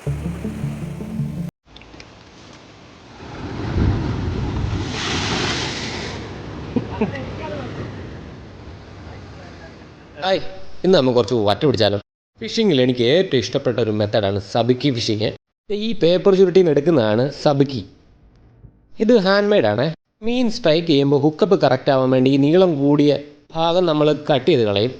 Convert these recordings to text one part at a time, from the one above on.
Hi ഇന്ന് നമുക്ക് കുറച്ച് വറ്റ പിടിച്ചാലോ? ഫിഷിങ്ങിൽ എനിക്ക് ഏറ്റവും ഇഷ്ടപ്പെട്ട ഒരു മെത്തഡാണ് സബിക്കി ഫിഷിങ് ഈ പേപ്പർ ചുരുട്ടിയിൽ നിന്ന് എടുക്കുന്നതാണ് സബിക്കി. ഇത് ഹാൻഡ് മെയ്ഡാണ് മീൻ സ്ട്രൈക്ക് ചെയ്യുമ്പോൾ ഹുക്കപ്പ് കറക്റ്റ് ആവാൻ വേണ്ടി ഈ നീളം കൂടിയ ഭാഗം നമ്മൾ കട്ട് ചെയ്ത് കളയും.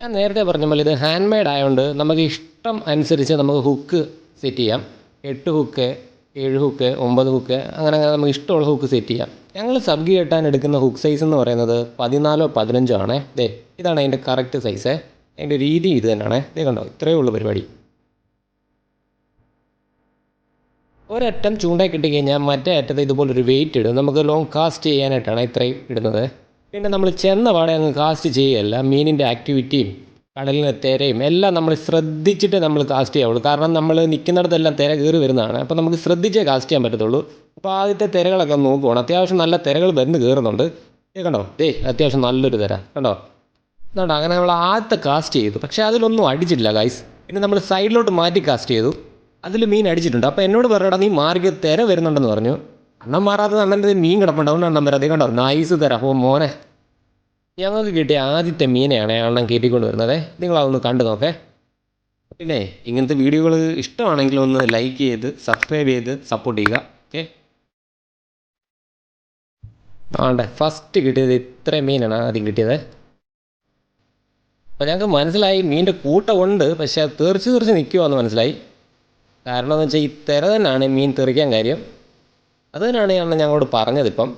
ഞാൻ നേരത്തെ പറഞ്ഞ പോലെ ഇത് ഹാൻഡ് മെയ്ഡ് ആയതുകൊണ്ട് നമുക്ക് ഇഷ്ടം അനുസരിച്ച് നമുക്ക് ഹുക്ക് സെറ്റ് ചെയ്യാം. എട്ട് ഹുക്ക് ഏഴ് ഹുക്ക് ഒമ്പത് ഹുക്ക് അങ്ങനെ നമുക്ക് ഇഷ്ടമുള്ള ഹുക്ക് സെറ്റ് ചെയ്യാം. ഞങ്ങൾ സബ്ഗി കെട്ടാൻ എടുക്കുന്ന ഹുക്ക് സൈസ് എന്ന് പറയുന്നത് പതിനാലോ പതിനഞ്ചോ ആണേ. ദേ ഇതാണ് അതിന്റെ കറക്റ്റ് സൈസ് അതിന്റെ രീതി ഇത് തന്നെയാണേ. ദേ കണ്ടോ ഇത്രയേ ഉള്ളൂ പരിപാടി. ഒരറ്റം ചൂണ്ടായി കിട്ടിക്കഴിഞ്ഞാൽ മറ്റേ അറ്റത്ത് ഇതുപോലൊരു വെയിറ്റ് ഇടും. നമുക്ക് ലോങ് കാസ്റ്റ് ചെയ്യാനായിട്ടാണ് ഇത്രയും ഇടുന്നത്. പിന്നെ നമ്മൾ ചെന്ന പാടെ അങ്ങ് കാസ്റ്റ് ചെയ്യുകയല്ല. മീനിന്റെ ആക്ടിവിറ്റിയും കടലിലെ തിരയും എല്ലാം നമ്മൾ ശ്രദ്ധിച്ചിട്ട് നമ്മൾ കാസ്റ്റ് ചെയ്യാവുള്ളൂ. കാരണം നമ്മൾ നിൽക്കുന്നിടത്തെല്ലാം തിര കയറി വരുന്നതാണ്. അപ്പോൾ നമുക്ക് ശ്രദ്ധിച്ചേ കാസ്റ്റ് ചെയ്യാൻ പറ്റത്തുള്ളൂ. അപ്പോൾ ആദ്യത്തെ തിരകളൊക്കെ നോക്കുവാണ്. അത്യാവശ്യം നല്ല തിരകൾ വന്ന് കയറുന്നുണ്ട് ഏ ദേ അത്യാവശ്യം നല്ലൊരു തിര. കണ്ടോ? അതുകൊണ്ട് അങ്ങനെ നമ്മൾ ആദ്യത്തെ കാസ്റ്റ് ചെയ്തു. പക്ഷേ അതിലൊന്നും അടിച്ചിട്ടില്ല ഗൈസ് പിന്നെ നമ്മൾ സൈഡിലോട്ട് മാറ്റി കാസ്റ്റ് ചെയ്തു. അതിൽ മീൻ അടിച്ചിട്ടുണ്ട്. അപ്പോൾ എന്നോട് പറയടാ നീ മാർഗ തിര വരുന്നുണ്ടെന്ന് പറഞ്ഞു. അണ്ണം മാറാത്തത് അണ്ണന്റെ മീൻ കിടപ്പുണ്ട്. അതുകൊണ്ട് അണ്ണം വരാതെ കണ്ടോ? നൈസ് തരാം. അപ്പോൾ മോനെ. ഞങ്ങൾക്ക് കിട്ടിയ ആദ്യത്തെ മീനെയാണ് അണ്ണൻ കയറ്റിക്കൊണ്ട് വരുന്നത് നിങ്ങളതൊന്ന് കണ്ടു നോക്കേ. പിന്നെ ഇങ്ങനത്തെ വീഡിയോകൾ ഇഷ്ടമാണെങ്കിൽ ഒന്ന് ലൈക്ക് ചെയ്ത് സബ്സ്ക്രൈബ് ചെയ്ത് സപ്പോർട്ട് ചെയ്യുക. ഓക്കെ ആണ്ടെ ഫസ്റ്റ് കിട്ടിയത് ഇത്രയും മീനാണ് ആദ്യം കിട്ടിയത്. അപ്പോൾ ഞങ്ങൾക്ക് മനസ്സിലായി മീനിന്റെ കൂട്ടമുണ്ട് പക്ഷേ അത് തെറിച്ച് തെറിച്ച് നിൽക്കുമെന്ന് മനസ്സിലായി. കാരണം എന്ന് വെച്ചാൽ ഈ തന്നെയാണ് മീൻ തെറിക്കാൻ കാര്യം. അത് തന്നെയാണ് ഞങ്ങളോട് ഞങ്ങളോട് പറഞ്ഞതിപ്പം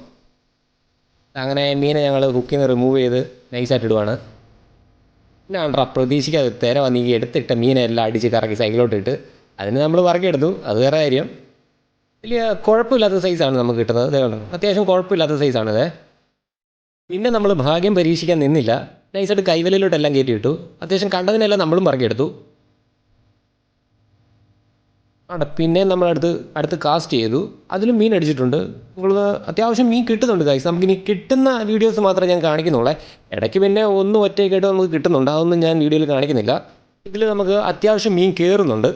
അങ്ങനെ മീനെ ഞങ്ങൾ കുക്കിൽ നിന്ന് റിമൂവ് ചെയ്ത് നൈസായിട്ട് ഇടുവാണ്. ആണ്ട്രാ പ്രതീക്ഷിക്കാതെ തിര വന്ന് ഈ എടുത്തിട്ട മീനെ എല്ലാം അടിച്ച് കറക്കി സൈക്കിലോട്ട് ഇട്ട് അതിന് നമ്മൾ പറക്കെടുത്തു. അത് വേറെ കാര്യം. വലിയ കുഴപ്പമില്ലാത്ത സൈസാണ് നമുക്ക് കിട്ടുന്നത്. അതേ അത്യാവശ്യം കുഴപ്പമില്ലാത്ത സൈസാണിത് പിന്നെ നമ്മൾ ഭാഗ്യം പരീക്ഷിക്കാൻ നിന്നില്ല. നൈസായിട്ട് കൈവലയിലോട്ടെല്ലാം കയറ്റി ഇട്ടു അത്യാവശ്യം കണ്ടതിനെല്ലാം നമ്മളും പറക്കിയെടുത്തു ആണ്. പിന്നെ നമ്മൾ അടുത്ത് കാസ്റ്റ് ചെയ്തു. അതിലും മീൻ അടിച്ചിട്ടുണ്ട്. നിങ്ങൾ അത്യാവശ്യം മീൻ കിട്ടുന്നുണ്ട് ഗൈസ് നമുക്കിനി കിട്ടുന്ന വീഡിയോസ് മാത്രമേ ഞാൻ കാണിക്കുന്നുള്ളൂ. ഇടയ്ക്ക് പിന്നെ ഒന്നും ഒറ്റയ്ക്കായിട്ട് നമുക്ക് കിട്ടുന്നുണ്ട്. അതൊന്നും ഞാൻ വീഡിയോയിൽ കാണിക്കുന്നില്ല. ഇതിൽ നമുക്ക് അത്യാവശ്യം മീൻ കയറുന്നുണ്ട്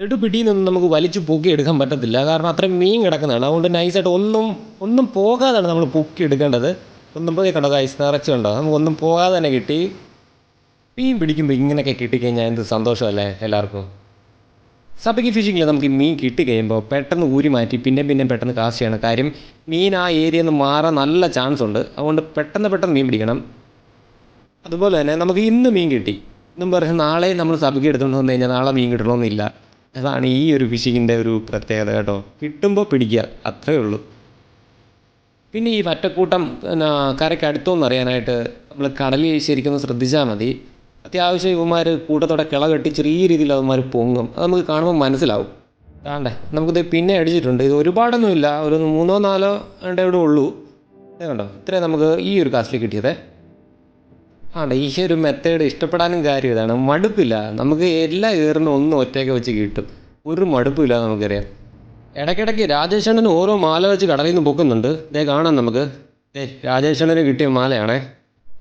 എടു പിടിയിൽ നിന്നും നമുക്ക് വലിച്ചു പൊക്കി എടുക്കാൻ പറ്റത്തില്ല. കാരണം അത്രയും മീൻ കിടക്കുന്നതാണ്. അതുകൊണ്ട് നൈസായിട്ട് ഒന്നും ഒന്നും പോകാതാണ് നമ്മൾ പൊക്കി എടുക്കേണ്ടത്. ഒന്നും പോയി കണ്ടോ ഗൈസ് നിറച്ച് കണ്ടോ? നമുക്ക് ഒന്നും പോകാതെ തന്നെ കിട്ടി. മീൻ പിടിക്കുമ്പോൾ ഇങ്ങനെയൊക്കെ കിട്ടിക്കഴിഞ്ഞാൽ എന്ത് സന്തോഷമല്ലേ എല്ലാവർക്കും? സബക്കി ഫിഷിങ്ങിൽ നമുക്ക് മീൻ കിട്ടിക്കഴിയുമ്പോൾ പെട്ടെന്ന് ഊരി മാറ്റി പിന്നെ പിന്നെ പെട്ടെന്ന് കാസ്റ്റ് ചെയ്യണം. കാര്യം മീൻ ആ ഏരിയയിൽ നിന്ന് മാറാൻ നല്ല ചാൻസ് ഉണ്ട്. അതുകൊണ്ട് പെട്ടെന്ന് പെട്ടെന്ന് മീൻ പിടിക്കണം. അതുപോലെ തന്നെ നമുക്ക് ഇന്ന് മീൻ കിട്ടി. ഇന്നും പറഞ്ഞ് നാളെ നമ്മൾ സബക്കി എടുത്തുകൊണ്ട് വന്നു കഴിഞ്ഞാൽ നാളെ മീൻ കിട്ടണമെന്നില്ല അതാണ് ഈ ഒരു ഫിഷിങ്ങിന്റെ ഒരു പ്രത്യേകത കേട്ടോ. കിട്ടുമ്പോൾ പിടിക്കുക അത്രയേ ഉള്ളൂ. പിന്നെ ഈ വറ്റക്കൂട്ടം പിന്നെ കരയ്ക്ക് അടുത്തോന്ന് അറിയാനായിട്ട് നമ്മൾ കടലിൽ ശരിക്കും ശ്രദ്ധിച്ചാൽ മതി. അത്യാവശ്യം ഇവന്മാർ കൂട്ടത്തോടെ കിള കെട്ടി ചെറിയ രീതിയിൽ അവന്മാർ പൊങ്ങും. അത് നമുക്ക് കാണുമ്പോൾ മനസ്സിലാവും. കാണണ്ടേ? നമുക്കിത് പിന്നെ അടിച്ചിട്ടുണ്ട്. ഇത് ഒരുപാടൊന്നുമില്ല. ഒരു മൂന്നോ നാലോ ഇവിടെ ഉള്ളൂ. ഇത് കണ്ടോ? ഇത്രയും നമുക്ക് ഈ ഒരു കാസ്റ്റിൽ കിട്ടിയത്. ആണ്ടെ ഈ ഒരു മെത്തേഡ് ഇഷ്ടപ്പെടാനും കാര്യം ഇതാണ്. മടുപ്പില്ല. നമുക്ക് എല്ലാ ഏറിനും ഒന്നും ഒറ്റയ്ക്ക് വെച്ച് കിട്ടും. ഒരു മടുപ്പില്ല നമുക്കറിയാം. ഇടയ്ക്കിടയ്ക്ക് രാജേഷണ്ണന് ഓരോ മാല വെച്ച് കടലിൽ നിന്ന് പൊക്കുന്നുണ്ട്. ദേ കാണാം നമുക്ക്. ദേ രാജേഷണ്ണന് കിട്ടിയ മാലയാണേ.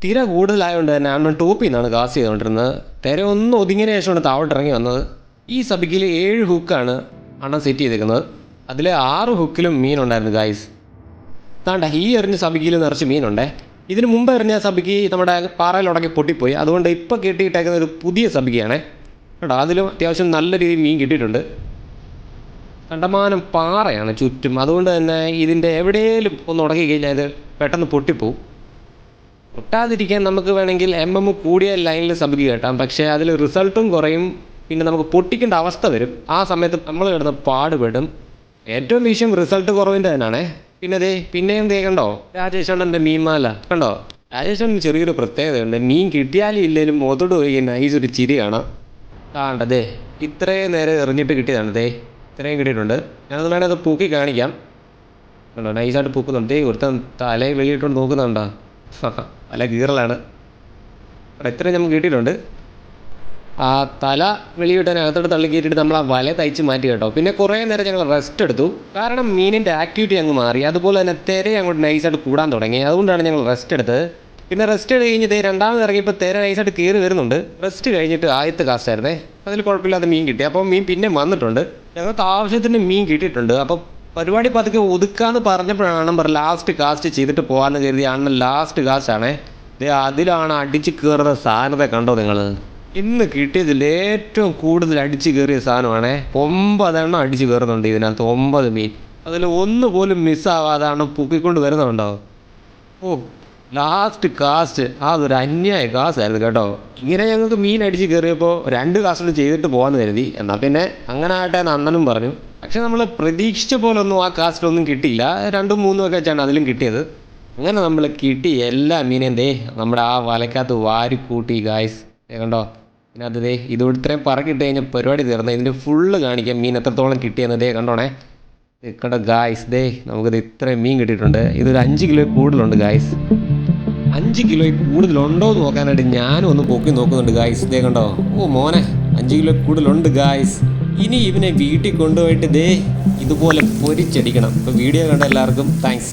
തിര കൂടുതലായതുകൊണ്ട് തന്നെ അണ്ണൻ ടോപ്പിൽ നിന്നാണ് കാസ്റ്റ് ചെയ്തുകൊണ്ടിരുന്നത് തിര ഒന്ന് ഒതുങ്ങിയ ശേഷമാണ് താവോട്ട് ഇറങ്ങി വന്നത്. ഈ സബിക്കിൽ ഏഴ് ഹുക്കാണ് അണ്ണൻ സെറ്റ് ചെയ്തിരിക്കുന്നത്. അതിൽ ആറ് ഹുക്കിലും മീനുണ്ടായിരുന്നു ഗായ്സ് താണ്ട ഈ എറിഞ്ഞ സബിക്കിൽ നിറച്ച് മീനുണ്ടേ. ഇതിന് മുമ്പ് എറിഞ്ഞ സബിക്ക് നമ്മുടെ പാറയിലുടക്കി പൊട്ടിപ്പോയി. അതുകൊണ്ട് ഇപ്പോൾ കെട്ടിയിട്ടേക്കുന്ന ഒരു പുതിയ സബിക്കയാണേ കേട്ടോ അതിലും അത്യാവശ്യം നല്ല രീതിയിൽ മീൻ കിട്ടിയിട്ടുണ്ട്. കണ്ടമാനം പാറയാണ് ചുറ്റും. അതുകൊണ്ട് തന്നെ ഇതിന്റെ എവിടെയെങ്കിലും ഒന്ന് ഉടക്കി കഴിഞ്ഞാൽ ഇത് പെട്ടെന്ന് പൊട്ടിപ്പോവും. പൊട്ടാതിരിക്കാൻ നമുക്ക് വേണമെങ്കിൽ എം എം കൂടിയ ലൈനിൽ സബ്ജി കേട്ടാം. പക്ഷേ അതിൽ റിസൾട്ടും കുറയും. പിന്നെ നമുക്ക് പൊട്ടിക്കേണ്ട അവസ്ഥ വരും. ആ സമയത്ത് നമ്മൾ കിടന്ന് പാടുപെടും. ഏറ്റവും വിഷയം റിസൾട്ട് കുറവിന്റെ തന്നെയാണേ. പിന്നെ ദേ പിന്നെയും ദേ കണ്ടോ? രാജേഷണ്ണന്റെ മീൻമാല. കണ്ടോ? രാജേഷണ്ണൻ ചെറിയൊരു പ്രത്യേകതയുണ്ട്. മീൻ കിട്ടിയാലും ഇല്ലെങ്കിലും മുതട് പോയി നൈസ് ഒരു ചിരി കാണാം. കാണണ്ട ദേ. ഇത്രയും നേരം എറിഞ്ഞിട്ട് കിട്ടിയതാണ് ദേ. ഇത്രയും കിട്ടിയിട്ടുണ്ട്. ഞാനത് വേണേൽ അത് പൂക്കി കാണിക്കാം. കണ്ടോ? നൈസായിട്ട് പൂക്കുന്നുണ്ട്. ദേ ഒരുത്തൻ തലയിൽ വെളിയിട്ടുകൊണ്ട് നോക്കുന്നുണ്ടോ? തല കീറലാണ് ഇത്രയും നമുക്ക് കിട്ടിയിട്ടുണ്ട്. ആ തല വെളിയിട്ടാൻ അകത്തോട്ട് തള്ളി കയറ്റിയിട്ട് നമ്മൾ ആ വല തയ്ച്ച് മാറ്റി കേട്ടോ. പിന്നെ കുറേ നേരം ഞങ്ങൾ റെസ്റ്റ് എടുത്തു. കാരണം മീനിന്റെ ആക്ടിവിറ്റി അങ്ങ് മാറി. അതുപോലെ തന്നെ തിര അങ്ങോട്ട് നൈസായിട്ട് കൂടാൻ തുടങ്ങി. അതുകൊണ്ടാണ് ഞങ്ങൾ റെസ്റ്റ് എടുത്തത്. പിന്നെ റെസ്റ്റ് കഴിഞ്ഞ് ദേ രണ്ടാമത് ഇറങ്ങിയപ്പോൾ തിര നൈസായിട്ട് കയറി വരുന്നുണ്ട്. റെസ്റ്റ് കഴിഞ്ഞിട്ട് ആദ്യത്തെ കാസ്റ്റ് ആയിരുന്നേ. അതിൽ കുഴപ്പമില്ലാതെ മീൻ കിട്ടി. അപ്പോൾ മീൻ പിന്നെ വന്നിട്ടുണ്ട്. ഞങ്ങൾക്ക് ആവശ്യത്തിന് മീൻ കിട്ടിയിട്ടുണ്ട്. അപ്പോൾ പരിപാടി പതുക്കെ ഒതുക്കാന്ന് പറഞ്ഞപ്പോഴാണ് പറ ലാസ്റ്റ് കാസ്റ്റ് ചെയ്തിട്ട് പോകാമെന്ന് കരുതിയാണ് ലാസ്റ്റ് കാസ്റ്റാണേ ദേ അതിലാണ് അടിച്ച് കയറുന്ന സാധനത്തെ കണ്ടോ നിങ്ങൾ? ഇന്ന് കിട്ടിയതിൽ ഏറ്റവും കൂടുതൽ അടിച്ച് കയറിയ സാധനമാണേ. ഒമ്പതെണ്ണം അടിച്ച് കയറുന്നുണ്ട് ഇതിനകത്ത് ഒമ്പത് മീൻ. അതിൽ ഒന്ന് പോലും മിസ്സാവാതാണ് പൊക്കിക്കൊണ്ട് വരുന്നുണ്ടോ ഓ ലാസ്റ്റ് കാസ്റ്റ് ആ അതൊരു അന്യായ കാസ്റ്റായിരുന്നു കേട്ടോ. ഇങ്ങനെ ഞങ്ങൾക്ക് മീൻ അടിച്ച് കയറിയപ്പോൾ രണ്ട് കാസ്റ്റ് ചെയ്തിട്ട് പോകാമെന്ന് കരുതി. എന്നാൽ പിന്നെ അങ്ങനെ ആകട്ടെ എന്ന് അണ്ണനും പറഞ്ഞു. പക്ഷെ നമ്മൾ പ്രതീക്ഷിച്ച പോലൊന്നും ആ കാസ്റ്റിലൊന്നും കിട്ടിയില്ല. രണ്ടും മൂന്നും ഒക്കെ വെച്ചാണ് അതിലും കിട്ടിയത്. അങ്ങനെ നമ്മൾ കിട്ടി എല്ലാ മീനെയും ദേ നമ്മുടെ ആ വലക്കകത്ത് വാരി കൂട്ടി ഗായ്സ് കണ്ടോ? ഇതിനകത്ത് ദേ ഇതോട് ഇത്രയും പറക്കിട്ട് കഴിഞ്ഞാൽ പരിപാടി തീർന്ന. ഇതിന്റെ ഫുള്ള് കാണിക്കാം മീൻ എത്രത്തോളം കിട്ടിയെന്ന് ദേ കണ്ടോണേ? കണ്ടോ ഗായ്സ് ദേ നമുക്കിത് ഇത്രയും മീൻ കിട്ടിയിട്ടുണ്ട്. ഇതൊരു അഞ്ച് കിലോ കൂടുതലുണ്ട് ഗായ്സ് അഞ്ച് കിലോ കൂടുതലുണ്ടോ എന്ന് നോക്കാനായിട്ട് ഞാനും ഒന്ന് പൊക്കി നോക്കുന്നുണ്ട് ഗായ്സ് ദേ കണ്ടോ? ഓ മോനെ. അഞ്ച് കിലോ കൂടുതലുണ്ട് ഗായ്സ് ഇനി ഇവനെ വീട്ടിൽ കൊണ്ടുപോയിട്ട് ദേ ഇതുപോലെ പൊരിച്ചടിക്കണം. ഇപ്പോൾ വീഡിയോ കണ്ട എല്ലാവർക്കും താങ്ക്സ്